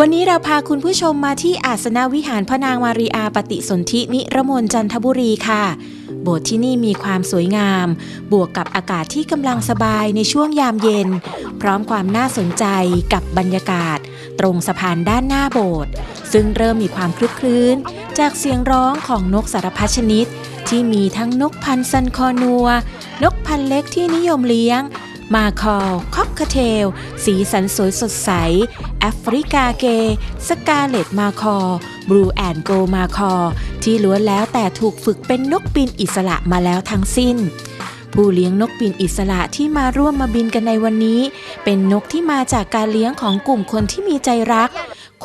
วันนี้เราพาคุณผู้ชมมาที่อาสนวิหารพระนางมารีอาปฏิสนธินิรมนจันทบุรีค่ะ โบสถ์ที่นี่มีความสวยงาม บวกกับอากาศที่กำลังสบายในช่วงยามเย็น พร้อมความน่าสนใจกับบรรยากาศ ตรงสะพานด้านหน้าโบสถ์ซึ่งเริ่มมีความคลึกคลื้น จากเสียงร้องของนกสารพัดชนิด ที่มีทั้งนกพันธุ์ซันคอนัว นกพันธุ์เล็กที่นิยมเลี้ยง มาคอค คเทล สีสันสวยสดใส แอฟริกาเกย์สกาเลตมาคอบลูแอนโกมาคอ ที่ล้วนแล้วแต่ถูกฝึกเป็นนกบินอิสระมาแล้วทั้งสิ้นผู้เลี้ยงนกบินอิสระที่มาร่วมมาบินกันในวันนี้ เป็นนกที่มาจากการเลี้ยงของกลุ่มคนที่มีใจรัก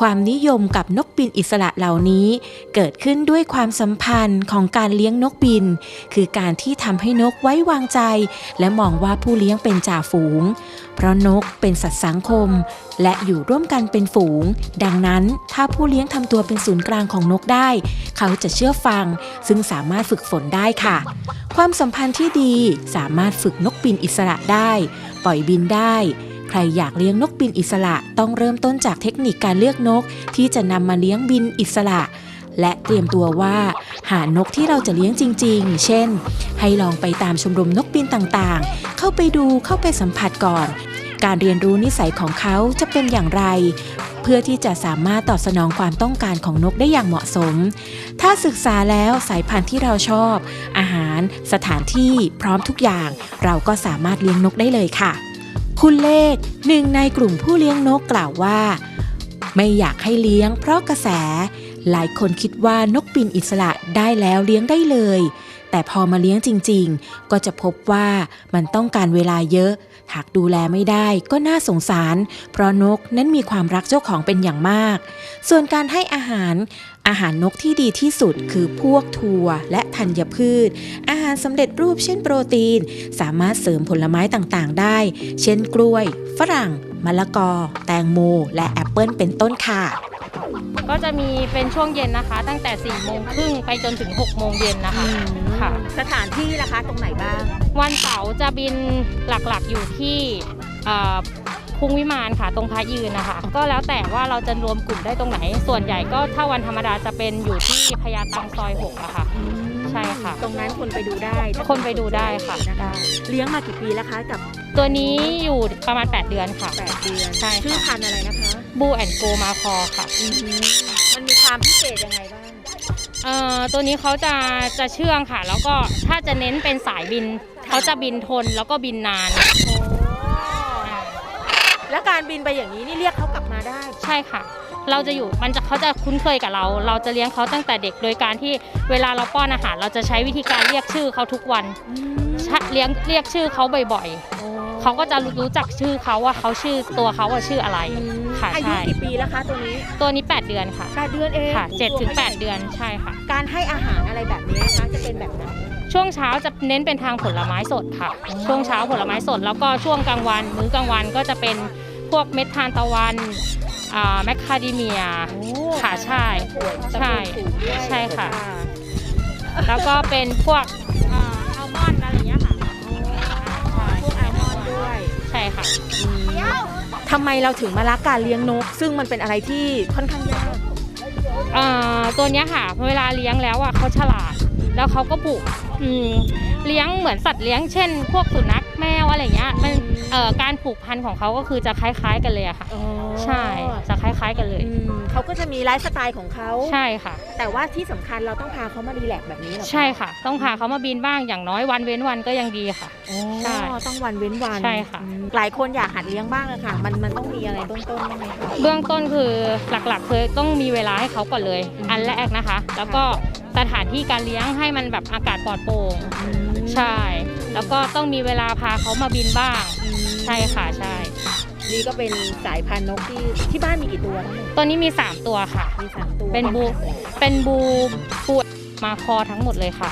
ความนิยมกับนกบินอิสระเหล่านี้ เกิดขึ้นด้วยความสัมพันธ์ของการเลี้ยงนกบิน คือการที่ทำให้นกไว้วางใจ และมองว่าผู้เลี้ยงเป็นจ่าฝูง เพราะนกเป็นสัตว์สังคม และอยู่ร่วมกันเป็นฝูง ดังนั้นถ้าผู้เลี้ยงทำตัวเป็นศูนย์กลางของนกได้ เขาจะเชื่อฟัง ซึ่งสามารถฝึกฝนได้ค่ะ ความสัมพันธ์ที่ดีสามารถฝึกนกบินอิสระได้ ปล่อยบินได้ ใครอยากเลี้ยงนกบินอิสระต้องเริ่มต้นจากเทคนิคการเลือกนก ที่จะนำมาเลี้ยงบินอิสระ และเตรียมตัวว่า หานกที่เราจะเลี้ยงจริง ๆ เช่น ให้ลองไปตามชมรมนกบินต่างๆ เข้าไปดูเข้าไปสัมผัสก่อน การเรียนรู้นิสัยของเขาจะเป็นอย่างไรเพื่อที่จะสามารถตอบสนองความต้องการของนกได้อย่างเหมาะสม ถ้าศึกษาแล้วสายพันธุ์ที่เราชอบ อาหาร สถานที่ พร้อมทุกอย่าง เราก็สามารถเลี้ยงนกได้เลยค่ะ คุณเลขหนึ่งในกลุ่มผู้เลี้ยงนกกล่าวว่า ไม่อยากให้เลี้ยงเพราะกระแส หลายคนคิดว่านกบินอิสระได้แล้วเลี้ยงได้เลย แต่พอมาเลี้ยงจริง ๆ ก็จะพบว่ามันต้องการเวลาเยอะ หากดูแลไม่ได้ก็น่าสงสาร เพราะนกนั้นมีความรักเจ้าของเป็นอย่างมาก ส่วนการให้อาหาร อาหารนกที่ดีที่สุดคือพวกถั่วและธัญพืช อาหารสำเร็จรูปเช่นโปรตีน สามารถเสริมผลไม้ต่างๆ ได้ เช่นกล้วย ฝรั่ง มะละกอ แตงโม และแอปเปิลเป็นต้นค่ะ ก็จะมีเป็นช่วงเย็นนะคะ ตั้งแต่4ี่โมงครึ่งไปจนถึง6กโมงเย็นนะคะค่ะ สถานที่ล่ะคะตรงไหนบ้าง วันเสาร์จะบินหลักๆอยู่ที่ เอ่อคุงวิมานค่ะตรงพระยืนนะคะ ก็แล้วแต่ว่าเราจะรวมกลุ่มได้ตรงไหน ส่วนใหญ่ก็ถ้าวันธรรมดาจะเป็นอยู่ที่พญาตังซอย6อะค่ะ ใช่ค่ะ ตรงนั้นคนไปดูได้ถ้าคนไปดูได้ค่ะ นะคะได้เลี้ยงมากี่ปีแล้วคะกับตัวนี้อยู่ประมาณ 8 เดือนค่ะ 8เดือนใช่ค่ะ ชื่อพันธุ์อะไรนะคะบูแอนโกมาคอค่ะอือหือมันมีความพิเศษยังไงบ้างเอ่อตัวนี้เขาจะจะเชื่องค่ะ แล้วก็ถ้าจะเน้นเป็นสายบิน เขาจะบินทนแล้วก็บินนาน แล้วการบินไปอย่างนี้นี่เรียกเขากลับมาได้ ใช่ค่ะ เราจะอยู่มันจะเขาจะคุ้นเคยกับเรา เราจะเลี้ยงเขาตั้งแต่เด็กโดยการที่เวลาเราป้อนอาหารเราจะใช้วิธีการเรียกชื่อเขาทุกวันใช่เลี้ยงเรียกชื่อเขาบ่อยๆเขาก็จะรู้จักชื่อเขาว่าเขาชื่อตัวเขาว่าชื่ออะไรค่ะอายุใช่กี่ปีแล้วคะตัวนี้ตัวนี้ 8 เดือนค่ะแปดเดือนเองค่ะโอ้โหเจ็ดถึงตัวแปขาดใหญ่เดือนใช่ค่ะ การให้อาหารอะไรแบบนี้นะคะจะเป็นแบบไหน ช่วงเช้าจะเน้นเป็นทางผลไม้สดค่ะ ช่วงเช้าผลไม้สด แล้วก็ช่วงกลางวัน มื้อกลางวันก็จะเป็นพวกเม็ดทานตะวันอ่าแมคคาเดเมียค่ะใช่ใช่ใช่ค่ะ แล้วก็เป็นพวกอ่าอัลมอนด์อะไรอย่างเงี้ยค่ะพวกอัลมอนด์ด้วยใช่ค่ะทำไมเราถึงมารักการเลี้ยงนก ซึ่งมันเป็นอะไรที่ค่อนข้างยากอ่าตัวเนี้ยค่ะ เวลาเลี้ยงแล้วอะเขาฉลาด แล้วเขาก็บุกอืม เลี้ยงเหมือนสัตว์เลี้ยงเช่น พวกสุนัขแมวอะไรอย่างเงี้ยมันเอ่อการผูกพันของเขาก็คือจะคล้าย ๆ กันเลยอะค่ะใช่จะคล้าย ๆ กันเลย อืมเขาก็จะมีไลฟ์สไตล์ของเขาใช่ค่ะ แต่ว่าที่สำคัญเราต้องพาเขามารีแลกซ์แบบนี้เหรอคะใช่ค่ะ ต้องพาเขามาบินบ้างอย่างน้อยวันเว้นวันก็ยังดีค่ะ อ๋อใช่ต้องวันเว้นวันใช่ค่ะ อืมหลายคนอยากหัดเลี้ยงบ้างอะค่ะ มันมันต้องมีอะไรต้นๆบ้างไหมคะ เบื้องต้นคือหลักๆคือต้องมีเวลาให้เขาก่อนเลย อืม อันแรกนะคะ แล้วก็สถานที่การเลี้ยงให้มันแบบอากาศปลอดโปร่งอืมใช่ แล้วก็ต้องมีเวลาพาเขามาบินบ้างอืมใช่ค่ะใช่ นี่ก็เป็นสายพันธุ์นกที่ที่บ้านมีกี่ตัวทั้งหมดตัวนี้มี 3 ตัวค่ะ มีสามตัวเป็นบู เป็นบูบูมาคอทั้งหมดเลยค่ะ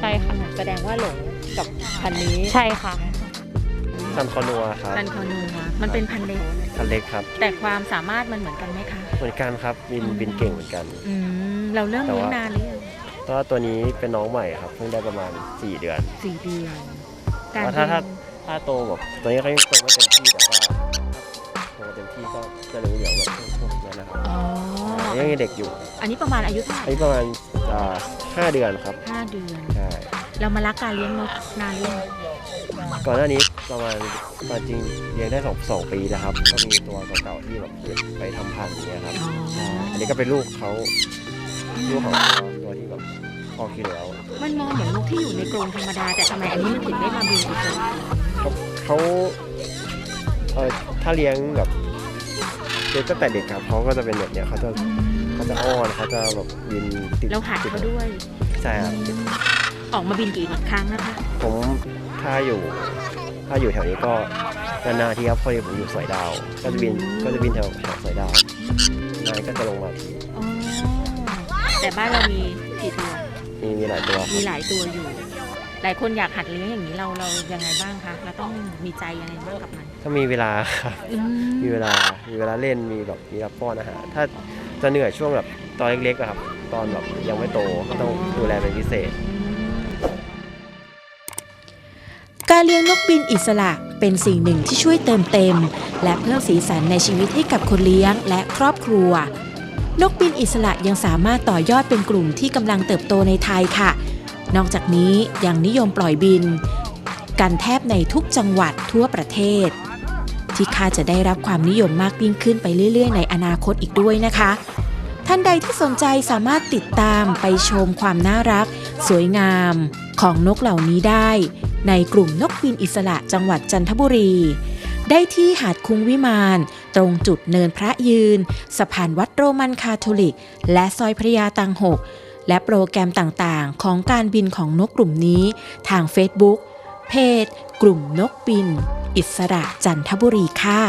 ใช่ค่ะ แสดงว่าหลงกับพันธุ์นี้ใช่ค่ะซันคอนัวครับพันธุ์คอนัวมันเป็นพันธุ์เล็ก คันเล็กครับ แต่ความสามารถมันเหมือนกันไหมคะ เหมือนกันครับบินอืมบินเก่งเหมือนกัน อืม เราเริ่มแต่เลี้ยงว่านานหรือยัง เพราะว่าตัวนี้เป็นน้องใหม่ครับเพิ่งได้ประมาณ 4 เดือนสี่เดือนการว่าถ้าบินถ้าโตแบบตัวนี้เขายังโตไม่เต็มที่แต่ว่าโตเต็มที่ก็จะรู้เดี๋ยวแบบพวกนั้นนะครับยังเด็กอยู่อันนี้ประมาณอายุเท่าไหอันร่นี้ประมาณอ่าห้าเดือนครับห้าเดือน ใช่เรามารักการเลี้ยงนกนานหรือยังก่อนหน้านี้ประมาณตอนจริงเลี้ยงได้สองสองปีแล้วครับ ก็มีตัวเก่าๆที่แบบเก็บไปทำพันธุ์อย่างเงี้ยครับอ๋อ ใช่อันนี้ก็เป็นลูกเขา ลูกของตัวตัวที่แบบพอคิดแล้วมันมองเหมือนนกที่อยู่ในกรงธรรมดา แต่ทำไมอันนี้มันถึงได้มาบินอิสระเขาเขาเออถ้าเลี้ยงแบบเลี้ยงตั้งแต่เด็กครับเขาก็จะเป็นแบบเนี้ยเขาจะเขาจะอ้อนเขาจะแบบบินติดเราหัดติดเขาด้วย ใช่ครับออกมาบินกี่ครั้งนะคะ ผมถ้าอยู่ ถ้าอยู่แถวนี้ก็นานๆทีครับพอดีผมอยู่สอยดาว ก็จะบินก็จะบินแถวแถวสอยดาวนานก็จะลงมาทีอ๋อ แต่บ้านเรามีกี่ตัว มีมีหลายตัวมีหลายตัวอยู่ หลายคนอยากหัดเลี้ยงอย่างนี้เราเรายังไงบ้างคะเราต้องมีใจยังไงบ้างกับมันถ้ามีเวลาครับอืมีเวลามีเวลาเล่นมีแบบมีรับป้อนอาหารถ้าจะเหนื่อยช่วงแบบตอนเล็กๆอะครับ ตอนแบบยังไม่โตก็ต้องดูแลเป็นพิเศษ การเลี้ยงนกบินอิสระเป็นสิ่งหนึ่งที่ช่วยเติมเต็ม และเพิ่มสีสันในชีวิตให้กับคนเลี้ยงและครอบครัว นกบินอิสระยังสามารถต่อยอดเป็นกลุ่มที่กำลังเติบโตในไทยค่ะ นอกจากนี้ยังนิยมปล่อยบิน กันแทบในทุกจังหวัดทั่วประเทศ ที่คาดจะได้รับความนิยมมากยิ่งขึ้นไปเรื่อย ๆ ในอนาคตอีกด้วยนะคะ ท่านใดที่สนใจสามารถติดตามไปชมความน่ารัก สวยงามของนกเหล่านี้ได้ ในกลุ่มนกบินอิสระจังหวัดจันทบุรี ได้ที่หาดคุ้งวิมาน ตรงจุดเนินพระยืน สะพานวัดโรมันคาทอลิก และซอยพระยาตังหก และโปรแกรมต่างๆ ของการบินของนกกลุ่มนี้ ทาง Facebook เพจ กลุ่มนกบิน อิสระจันทบุรีค่ะ